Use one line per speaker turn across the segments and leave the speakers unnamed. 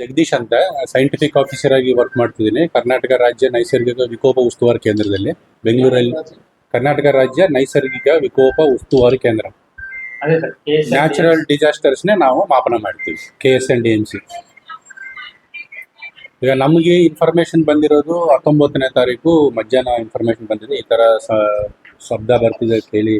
ಜಗದೀಶ್ ಅಂತ scientific officer ಆಗಿ work ಮಾಡ್ತಿದ್ದೀನಿ. ಕರ್ನಾಟಕ ರಾಜ್ಯ ನೈಸರ್ಗಿಕ ವಿಕೋಪ ಉಸ್ತುವಾರಿ ಕೇಂದ್ರದಲ್ಲಿ. ಬೆಂಗಳೂರಲ್ಲಿ ಕರ್ನಾಟಕ ರಾಜ್ಯ ನೈಸರ್ಗಿಕ ವಿಕೋಪ ಉಸ್ತುವಾರಿ ಕೇಂದ್ರ. ನ್ಯಾಚುರಲ್ ಡಿಸಾಸ್ಟರ್ಸ್ನೇ ನಾವು ಮಾಪನ ಮಾಡ್ತೀವಿ K S N D M C ಈಗ ನಮಗೆ ಇನ್ಫಾರ್ಮೇಶನ್ ಬಂದಿರೋದು ಹತ್ತೊಂಬತ್ತನೇ ತಾರೀಕು ಮಧ್ಯಾಹ್ನ ಇನ್ಫಾರ್ಮೇಶನ್ ಬಂದಿದೆ. ಈ ಥರ ಸ- ಶಬ್ದ ಬರ್ತಿದೆ ಕೇಳಿ.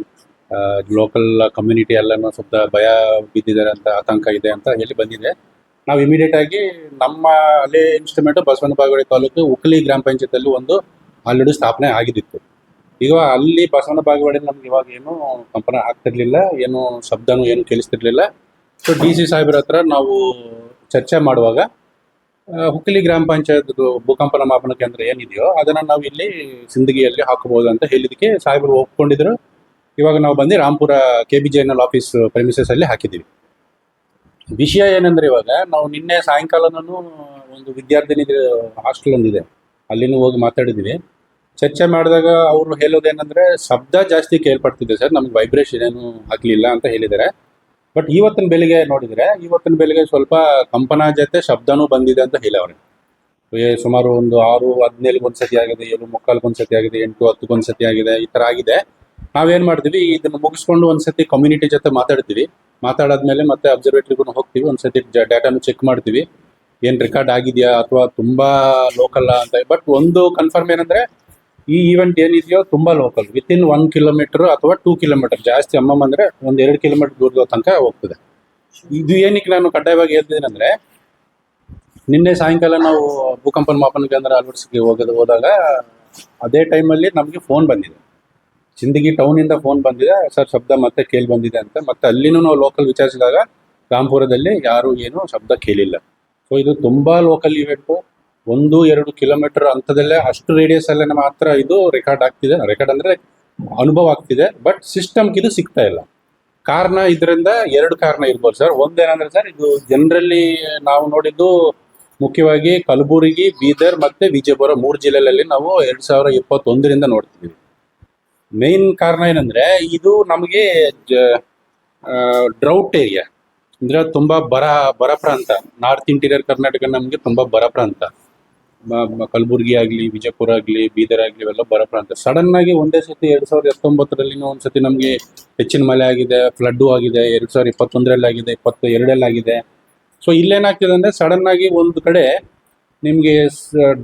ಲೋಕಲ್ ಕಮ್ಯುನಿಟಿ ಎಲ್ಲನೂ ಸ್ವಲ್ಪ ಭಯ ಬಿದ್ದಿದ್ದಾರೆ ಅಂತ ಆತಂಕ ಇದೆ ಅಂತ ಹೇಳಿ ಬಂದಿದೆ. ನಾವು ಇಮಿಡಿಯೇಟ್ ಆಗಿ ನಮ್ಮ ಅಲ್ಲೇ ಇನ್ಸ್ಟ್ರೂಮೆಂಟ್ ಬಸವನ ಬಾಗೇವಾಡಿ ತಾಲೂಕು ಉಕ್ಲಿ ಗ್ರಾಮ ಪಂಚಾಯತಲ್ಲಿ ಒಂದು ಆಲ್ರೆಡಿ ಸ್ಥಾಪನೆ ಆಗಿದ್ದಿತ್ತು. ಈಗ ಅಲ್ಲಿ ಬಸವನ ಬಾಗೇವಾಡಿ ನಮ್ಗೆ ಇವಾಗ ಏನು ಕಂಪನ ಆಗ್ತಿರ್ಲಿಲ್ಲ, ಏನು ಶಬ್ದನು ಏನು ಕೇಳಿಸ್ತಿರ್ಲಿಲ್ಲ. ಸೊ ಡಿ ಸಿ ಸಾಹೇಬ್ರ ಹತ್ರ ನಾವು ಚರ್ಚೆ ಮಾಡುವಾಗ ಹುಕ್ಕಲಿ ಗ್ರಾಮ ಪಂಚಾಯತ್ ಭೂಕಂಪನ ಮಾಪನ ಕೇಂದ್ರ ಏನಿದೆಯೋ ಅದನ್ನ ನಾವು ಇಲ್ಲಿ ಸಿಂದಗಿಯಲ್ಲಿ ಹಾಕಬಹುದು ಅಂತ ಹೇಳಿದಕ್ಕೆ ಸಾಹೇಬರು ಒಪ್ಕೊಂಡಿದ್ರು. ಇವಾಗ ನಾವು ಬಂದು Rampura K B J N L office premises ಅಲ್ಲಿ ಹಾಕಿದ್ದೀವಿ. ವಿಷಯ ಏನಂದ್ರೆ ಇವಾಗ ನಾವು ನಿನ್ನೆ ಸಾಯಂಕಾಲನೂ ಒಂದು ವಿದ್ಯಾರ್ಥಿನಿ ಹಾಸ್ಟೆಲ್ ಒಂದಿದೆ. ಅಲ್ಲಿನೂ ಹೋಗಿ ಮಾತಾಡಿದ್ವಿ. ಚರ್ಚೆ ಮಾಡಿದಾಗ ಅವರು ಹೇಳೋದೇನಂದ್ರೆ ಶಬ್ದ ಜಾಸ್ತಿ ಕೇಳ್ಪಡ್ತಿದೆ ಸರ್, ನಮ್ಗೆ ವೈಬ್ರೇಷನ್ ಏನು ಆಗ್ಲಿಲ್ಲ ಅಂತ ಹೇಳಿದ್ದಾರೆ. ಬಟ್ ಇವತ್ತಿನ ಬೆಳಿಗ್ಗೆ ನೋಡಿದ್ರೆ, ಇವತ್ತಿನ ಬೆಳಿಗ್ಗೆ ಸ್ವಲ್ಪ ಕಂಪನ ಜೊತೆ ಶಬ್ದನೂ ಬಂದಿದೆ ಅಂತ ಹೇಳವ್ರೆ. ಸುಮಾರು ಒಂದು ಆರು ಹದಿನೇಳು ಒಂದ್ಸತಿ ಆಗಿದೆ, ಏಳು ಮುಕ್ಕಾಲ್ಗೆ ಒಂದ್ಸತಿ ಆಗಿದೆ, ಎಂಟು ಹತ್ತುಗೊಂದು ಸತಿ ಆಗಿದೆ, ಈ ತರ ಆಗಿದೆ. ನಾವೇನ್ ಮಾಡ್ತೀವಿ, ಇದನ್ನ ಮುಗಿಸ್ಕೊಂಡು ಒಂದ್ಸತಿ ಕಮ್ಯುನಿಟಿ ಜೊತೆ ಮಾತಾಡ್ತೀವಿ. ಮಾತಾಡಾದ್ಮೇಲೆ ಮತ್ತೆ ಅಬ್ಸರ್ವೇಟರಿಗೂ ಹೋಗ್ತೀವಿ, ಒಂದ್ಸತಿ ಡಾಟಾನು ಚೆಕ್ ಮಾಡ್ತೀವಿ. ಏನ್ ರೆಕಾರ್ಡ್ ಆಗಿದೆಯಾ ಅಥವಾ ತುಂಬಾ ಲೋಕಲ್ ಅಂತ. ಬಟ್ ಒಂದು ಕನ್ಫರ್ಮ್ ಏನಂದ್ರೆ, ಈ ಈವೆಂಟ್ ಏನಿದೆಯೋ ತುಂಬಾ local within one kilometre ಅಥವಾ ಟೂ ಕಿಲೋಮೀಟರ್ ಜಾಸ್ತಿ ಅಮ್ಮಮ್ಮ ಅಂದ್ರೆ ಒಂದ್ ಎರಡು ಕಿಲೋಮೀಟರ್ ದೂರದ ತನಕ ಹೋಗ್ತದೆ. ಇದು ಏನಕ್ಕೆ ನಾನು ಕಡ್ಡಾಯವಾಗಿ ಹೇಳ್ತಿದ್ದೀನಿ ಅಂದ್ರೆ ನಿನ್ನೆ ಸಾಯಂಕಾಲ ನಾವು ಭೂಕಂಪನ ಮಾಪನ ಕೇಂದ್ರ ಅಳವಡಿಸಿಗೆ ಹೋಗೋದು, ಹೋದಾಗ, ಅದೇ ಟೈಮಲ್ಲಿ ನಮಗೆ ಫೋನ್ ಬಂದಿದೆ. ಸಿಂದಗಿ ಇಂದ ಫೋನ್ ಬಂದಿದೆ. ಸರ್, ಶಬ್ದ ಮತ್ತೆ ಕೇಳಿ ಬಂದಿದೆ ಅಂತ. ಮತ್ತೆ ಅಲ್ಲಿನೂ ನಾವು ಲೋಕಲ್ ವಿಚಾರಿಸಿದಾಗ ರಾಂಪುರದಲ್ಲಿ ಯಾರು ಏನು ಶಬ್ದ ಕೇಳಿಲ್ಲ. ಸೊ ಇದು ತುಂಬಾ ಲೋಕಲ್ ಇವೆಂಟು ಒಂದು, ಎರಡು ಕಿಲೋಮೀಟರ್ ಅಂತದಲ್ಲೇ ಅಷ್ಟು ರೇಡಿಯಸ್ ಅಲ್ಲೇ ಮಾತ್ರ ಇದು ರೆಕಾರ್ಡ್ ಆಗ್ತಿದೆ. ರೆಕಾರ್ಡ್ ಅಂದ್ರೆ ಅನುಭವ ಆಗ್ತಿದೆ. ಬಟ್ ಸಿಸ್ಟಮ್ಗೆ ಇದು ಸಿಗ್ತಾ ಇಲ್ಲ. ಕಾರಣ ಇದರಿಂದ ಎರಡು ಕಾರಣ ಇರ್ಬೋದು ಸರ್. ಒಂದೇನಂದ್ರೆ ಸರ್, ಇದು ಜನರಲ್ಲಿ ನಾವು ನೋಡಿದ್ದು ಮುಖ್ಯವಾಗಿ ಕಲಬುರಗಿ, ಬೀದರ್ ಮತ್ತೆ ವಿಜಯಪುರ ಮೂರು ಜಿಲ್ಲೆಗಳಲ್ಲಿ ನಾವು ಎರಡ್ ಸಾವಿರ ಇಪ್ಪತ್ತೊಂದರಿಂದ ನೋಡ್ತಿದ್ದೀವಿ. ಮೇನ್ ಕಾರಣ ಏನಂದ್ರೆ ಇದು ನಮಗೆ ಡ್ರೌಟ್ ಏರಿಯಾ ಅಂದ್ರೆ ತುಂಬಾ ಬರ ಬರ ಪ್ರಾಂತ. ನಾರ್ತ್ ಇಂಟೀರಿಯರ್ ಕರ್ನಾಟಕ ನಮಗೆ ತುಂಬಾ ಬರ ಪ್ರಾಂತ. ಕಲಬುರಗಿ ಆಗಲಿ, ವಿಜಯಪುರ ಆಗ್ಲಿ, ಬೀದರ್ ಆಗಲಿ ಇವೆಲ್ಲ ಬರ ಪ್ರಾಂತ. ಸಡನ್ ಆಗಿ ಒಂದೇ ಸತಿ ಎರಡ್ ಸಾವಿರದ ಹತ್ತೊಂಬತ್ತರಲ್ಲಿ ಒಂದ್ಸತಿ ನಮಗೆ ಹೆಚ್ಚಿನ ಮಳೆ ಆಗಿದೆ ಫ್ಲಡ್ಡು ಆಗಿದೆ, ಎರಡ್ ಸಾವಿರದ ಇಪ್ಪತ್ತೊಂದರಲ್ಲಿ ಆಗಿದೆ ಇಪ್ಪತ್ತ ಎರಡರಲ್ಲಿ ಆಗಿದೆ. ಸೊ ಇಲ್ಲೇನಾಗ್ತಿದೆ ಅಂದ್ರೆ ಸಡನ್ ಆಗಿ ಒಂದು ಕಡೆ ನಿಮಗೆ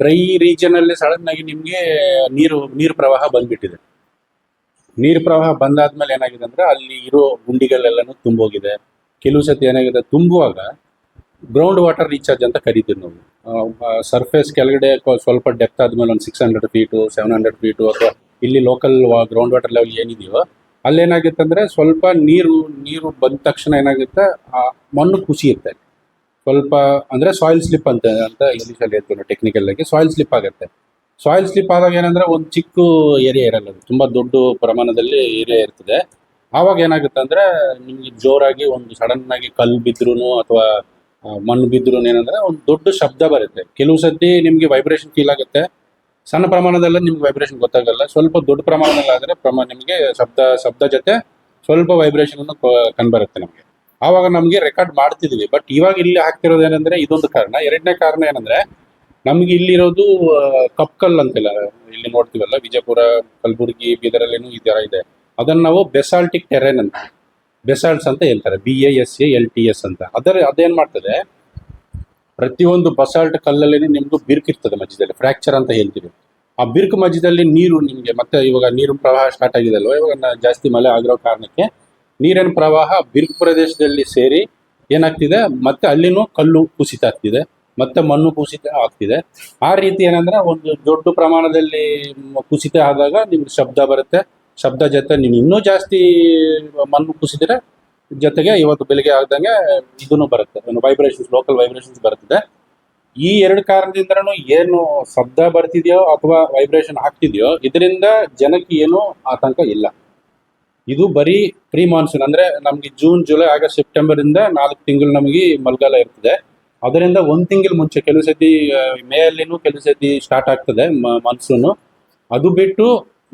ಡ್ರೈ ರೀಜನ್ ಅಲ್ಲಿ ಸಡನ್ ಆಗಿ ನಿಮಗೆ ನೀರು ನೀರು ಪ್ರವಾಹ ಬಂದ್ಬಿಟ್ಟಿದೆ. ನೀರು ಪ್ರವಾಹ ಬಂದಾದ್ಮೇಲೆ ಏನಾಗಿದೆ ಅಂದ್ರೆ ಅಲ್ಲಿ ಇರೋ ಗುಂಡಿಗಳೆಲ್ಲನೂ ತುಂಬೋಗಿದೆ. ಕೆಲವು ಸತಿ ಏನಾಗಿದೆ, ತುಂಬುವಾಗ ಗ್ರೌಂಡ್ ವಾಟರ್ ರೀಚಾರ್ಜ್ ಅಂತ ಕರಿತೀವಿ ನಾವು. ಸರ್ಫೇಸ್ ಕೆಳಗಡೆ ಸ್ವಲ್ಪ ಡೆಪ್ತ್ ಆದ್ಮೇಲೆ ಒಂದು six hundred feet seven hundred feet ಅಥವಾ ಇಲ್ಲಿ ಲೋಕಲ್ ಗ್ರೌಂಡ್ ವಾಟರ್ ಲೆವೆಲ್ ಏನಿದೆಯೋ, ಅಲ್ಲೇನಾಗುತ್ತೆ ಅಂದ್ರೆ ಸ್ವಲ್ಪ ನೀರು ನೀರು ಬಂದ ತಕ್ಷಣ ಏನಾಗುತ್ತೆ, ಆ, ಮಣ್ಣು ಕುಸಿಯುತ್ತೆ. ಸ್ವಲ್ಪ ಅಂದ್ರೆ ಸಾಯಿಲ್ ಸ್ಲಿಪ್ ಅಂತ ಅಂತ ಇಂಗ್ಲೀಷಲ್ಲಿ ಹೇಳ್ತೀವಿ ಟೆಕ್ನಿಕಲ್ ಆಗಿ ಸಾಯಿಲ್ ಸ್ಲಿಪ್ ಆಗುತ್ತೆ. ಸಾಯಿಲ್ ಸ್ಲಿಪ್ ಆದಾಗ ಏನಂದ್ರೆ ಒಂದು ಚಿಕ್ಕ ಏರಿಯಾ ಇರಲ್ಲ ಅದು. ತುಂಬಾ ದೊಡ್ಡ ಪ್ರಮಾಣದಲ್ಲಿ ಏರಿಯಾ ಇರ್ತದೆ. ಆವಾಗ ಏನಾಗುತ್ತೆ ಅಂದ್ರೆ ನಿಮ್ಗೆ ಜೋರಾಗಿ ಒಂದು ಸಡನ್ ಆಗಿ ಕಲ್ಲು ಬಿದ್ರು ಅಥವಾ ಮಣ್ಣು ಬಿದ್ರು ಏನಂದ್ರೆ ಒಂದು ದೊಡ್ಡ ಶಬ್ದ ಬರುತ್ತೆ. ಕೆಲವು ಸತಿ ನಿಮ್ಗೆ ವೈಬ್ರೇಷನ್ ಫೀಲ್ ಆಗುತ್ತೆ. ಸಣ್ಣ ಪ್ರಮಾಣದಲ್ಲಿ ನಿಮ್ಗೆ ವೈಬ್ರೇಷನ್ ಗೊತ್ತಾಗಲ್ಲ. ಸ್ವಲ್ಪ ದೊಡ್ಡ ಪ್ರಮಾಣದಲ್ಲಿ ಆದ್ರೆ ಪ್ರಮಾಣ ನಿಮಗೆ ಶಬ್ದ ಶಬ್ದ ಜೊತೆ ಸ್ವಲ್ಪ ವೈಬ್ರೇಷನ್ ಅನ್ನು ಕಂಡುಬರುತ್ತೆ ನಮಗೆ. ಆವಾಗ ನಮಗೆ ರೆಕಾರ್ಡ್ ಮಾಡ್ತಿದ್ವಿ. ಬಟ್ ಇವಾಗ ಇಲ್ಲಿ ಹಾಕ್ತಿರೋದು ಏನಂದ್ರೆ ಇದೊಂದು ಕಾರಣ. ಎರಡನೇ ಕಾರಣ ಏನಂದ್ರೆ ನಮ್ಗೆ ಇಲ್ಲಿರೋದು ಕಪ್ಕಲ್ ಅಂತೆಲ್ಲ ಇಲ್ಲಿ ನೋಡ್ತೀವಲ್ಲ, ವಿಜಯಪುರ, ಕಲಬುರಗಿ, ಬೀದರಲ್ಲೇನು ಈ ತರ ಇದೆ. ಅದನ್ನ ನಾವು ಬೆಸಾಲ್ಟಿಕ್ ಟೆರೆನ್ ಅಂತ, ಬೆಸಾಲ್ಟ್ಸ್ ಅಂತ ಹೇಳ್ತಾರೆ B S A L T S ಅಂತ. ಅದರ, ಅದೇನ್ ಮಾಡ್ತದೆ, ಪ್ರತಿಯೊಂದು ಬಸಾಲ್ಟ್ ಕಲ್ಲಲ್ಲಿ ನಿಮ್ದು ಬಿರ್ಕ್ ಇರ್ತದೆ ಮಧ್ಯದಲ್ಲಿ ಫ್ರಾಕ್ಚರ್ ಅಂತ ಹೇಳ್ತೀವಿ. ಆ ಬಿರ್ಕ್ ಮಧ್ಯದಲ್ಲಿ ನೀರು ನಿಮಗೆ, ಮತ್ತೆ ಇವಾಗ ನೀರಿನ ಪ್ರವಾಹ ಸ್ಟಾರ್ಟ್ ಆಗಿದೆ ಅಲ್ವಾ ಇವಾಗ ಜಾಸ್ತಿ ಮಳೆ ಆಗಿರೋ ಕಾರಣಕ್ಕೆ ನೀರಿನ ಪ್ರವಾಹ ಬಿರ್ಕ್ ಪ್ರದೇಶದಲ್ಲಿ ಸೇರಿ ಏನಾಗ್ತಿದೆ, ಮತ್ತೆ ಅಲ್ಲಿನೂ ಕಲ್ಲು ಕುಸಿತ ಆಗ್ತಿದೆ. ಮತ್ತೆ ಮಣ್ಣು ಕುಸಿತ ಆಗ್ತಿದೆ. ಆ ರೀತಿ ಏನಂದ್ರೆ ಒಂದು ದೊಡ್ಡ ಪ್ರಮಾಣದಲ್ಲಿ ಕುಸಿತ ಆದಾಗ ನಿಮ್ಗೆ ಶಬ್ದ ಬರುತ್ತೆ. ಶಬ್ದ ಜೊತೆ ನೀವು ಇನ್ನೂ ಜಾಸ್ತಿ ಮಣ್ಣು ಕುಸಿದ್ರೆ ಜೊತೆಗೆ ಇವತ್ತು ಬೆಳಿಗ್ಗೆ ಆಗ್ದಂಗೆ ಇದನ್ನು ಬರುತ್ತೆ. ವೈಬ್ರೇಷನ್ಸ್ ಲೋಕಲ್ ವೈಬ್ರೇಷನ್ಸ್ ಬರ್ತದೆ ಈ ಎರಡು ಕಾರಣದಿಂದನೂ ಏನು ಶಬ್ದ ಬರ್ತಿದೆಯೋ ಅಥವಾ ವೈಬ್ರೇಷನ್ ಆಗ್ತಿದೆಯೋ ಇದರಿಂದ ಜನಕ್ಕೆ ಏನು ಆತಂಕ ಇಲ್ಲ. ಇದು ಬರೀ ಪ್ರೀ ಮಾನ್ಸೂನ್ ಅಂದ್ರೆ ನಮ್ಗೆ ಜೂನ್ ಜುಲೈ ಆಗಸ್ಟ್ ಸೆಪ್ಟೆಂಬರ್ ಇಂದ ನಾಲ್ಕು ತಿಂಗಳು ನಮಗೆ ಮಳೆಗಾಲ ಇರ್ತದೆ. ಅದರಿಂದ ಒಂದ್ ತಿಂಗಳ ಮುಂಚೆ ಕೆಲವು ಸತಿ ಮೇ ಅಲ್ಲಿನೂ ಕೆಲವು ಸತಿ ಸ್ಟಾರ್ಟ್ ಆಗ್ತದೆ ಮಾನ್ಸೂನ್ ಅದು ಬಿಟ್ಟು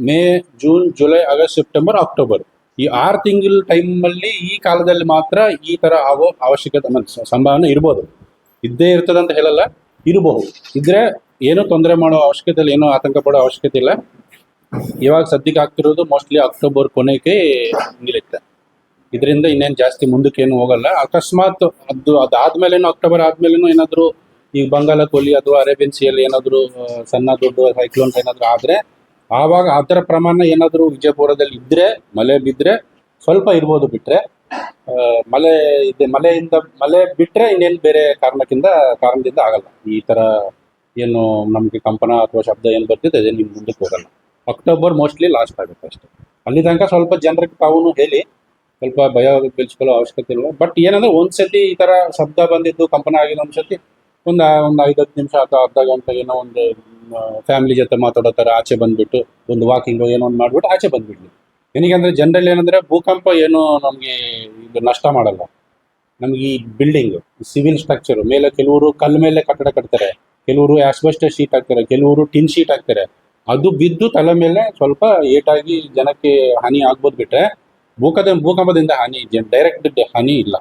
May, June, July, August, September, October. ಈ ಆರು ತಿಂಗಳ ಟೈಮಲ್ಲಿ ಈ ಕಾಲದಲ್ಲಿ ಮಾತ್ರ ಈ ತರ ಆಗೋ ಅವಶ್ಯಕತೆ ಸಂಭಾವನೆ ಇರ್ಬೋದು. ಇದ್ದೇ ಇರ್ತದೆ ಅಂತ ಹೇಳಲ್ಲ, ಇರಬಹುದು. ಇದ್ರೆ ಏನೂ ತೊಂದರೆ ಮಾಡೋ ಅವಶ್ಯಕತೆ ಇಲ್ಲ, ಏನೂ ಆತಂಕ ಪಡೋ ಅವಶ್ಯಕತೆ ಇಲ್ಲ. ಇವಾಗ ಸದ್ಯಕ್ಕೆ ಆಗ್ತಿರೋದು ಮೋಸ್ಟ್ಲಿ ಅಕ್ಟೋಬರ್ ಕೊನೆಗೆ ನಿಲ್ಲುತ್ತೆ. ಇದರಿಂದ ಇನ್ನೇನು ಜಾಸ್ತಿ ಮುಂದಕ್ಕೆ ಏನು ಹೋಗಲ್ಲ. ಅಕಸ್ಮಾತ್ ಅದು ಅದಾದ್ಮೇಲೇನು ಅಕ್ಟೋಬರ್ ಆದ್ಮೇಲೇನು ಏನಾದರೂ ಈ ಬಂಗಾಳ ಕೊಲ್ಲಿ ಅಥವಾ ಅರೇಬಿಯನ್ ಸಿಯಲ್ಲಿ ಏನಾದರೂ ಸಣ್ಣ ದೊಡ್ಡ ಸೈಕ್ಲೋನ್ ಏನಾದರೂ ಆದರೆ, ಆವಾಗ ಅದರ ಪ್ರಮಾಣ ಏನಾದರೂ ವಿಜಯಪುರದಲ್ಲಿ ಇದ್ದರೆ ಮಳೆ ಬಿದ್ದರೆ ಸ್ವಲ್ಪ ಇರ್ಬೋದು ಬಿಟ್ಟರೆ ಮಳೆ ಇದೆ, ಮಳೆಯಿಂದ, ಮಳೆ ಬಿಟ್ಟರೆ ಇನ್ನೇನು ಬೇರೆ ಕಾರಣಕ್ಕಿಂತ, ಕಾರಣದಿಂದ ಆಗಲ್ಲ. ಈ ಥರ ಏನು ನಮಗೆ ಕಂಪನ ಅಥವಾ ಶಬ್ದ ಏನು ಬರ್ತಿದೆ ಅದೇ ನಿಮ್ಗೆ ಮುಂದಕ್ಕೆ ಹೋಗಲ್ಲ. ಅಕ್ಟೋಬರ್ ಮೋಸ್ಟ್ಲಿ ಲಾಸ್ಟ್ ಆಗುತ್ತೆ ಅಷ್ಟೇ. ಅಲ್ಲಿ ತನಕ ಸ್ವಲ್ಪ ಜನರಿಗೆ ತಾವು ಹೇಳಿ ಸ್ವಲ್ಪ ಭಯ ಬೆಳೆಸ್ಕೊಳ್ಳೋ ಅವಶ್ಯಕತೆ ಇಲ್ಲ ಬಟ್ ಏನಂದ್ರೆ ಒಂದ್ಸತಿ ಈ ತರ ಶಬ್ದ ಬಂದಿದ್ದು, ಕಂಪನ ಆಗಿದ್ದು ಒಂದ್ಸತಿ ಒಂದು ಒಂದು ಐದು ಹತ್ತು ನಿಮಿಷ ಅಥವಾ ಅರ್ಧ ಗಂಟೆ ಏನೋ ಒಂದು ಫ್ಯಾಮಿಲಿ ಜೊತೆ ಮಾತಾಡೋ ಥರ ಆಚೆ ಬಂದ್ಬಿಟ್ಟು ಒಂದು ವಾಕಿಂಗ್ ಏನೋ ಒಂದು ಮಾಡ್ಬಿಟ್ಟು ಆಚೆ ಬಂದ್ಬಿಡ್ಲಿ. ಏನಕ್ಕೆ ಅಂದ್ರೆ ಜನರಲ್ ಏನಂದ್ರೆ ಭೂಕಂಪ ಏನು ನಮಗೆ ಇದು ನಷ್ಟ ಮಾಡಲ್ಲ. ನಮ್ಗೆ ಈ ಬಿಲ್ಡಿಂಗ್ ಸಿವಿಲ್ ಸ್ಟ್ರಕ್ಚರ್ ಮೇಲೆ ಕೆಲವರು ಕಲ್ಲು ಮೇಲೆ ಕಟ್ಟಡ ಕಟ್ತಾರೆ, ಕೆಲವರು ಆಸ್ಬೆಸ್ಟ್ ಶೀಟ್ ಹಾಕ್ತಾರೆ, ಕೆಲವರು ಟಿನ್ ಶೀಟ್ ಹಾಕ್ತಾರೆ. ಅದು ಬಿದ್ದು ತಲೆ ಮೇಲೆ ಸ್ವಲ್ಪ ಏಟಾಗಿ ಜನಕ್ಕೆ ಹಾನಿ ಆಗ್ಬೋದು ಬಿಟ್ರೆ ಭೂಕದ ಭೂಕಂಪದಿಂದ ಹಾನಿ ಡೈರೆಕ್ಟ್ ಹಾನಿ ಇಲ್ಲ.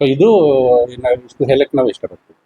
ಸೊ ಇದು ಹೇಳಕ್ಕೆ ನಾವು ಇಷ್ಟಪಡ್ತೀವಿ.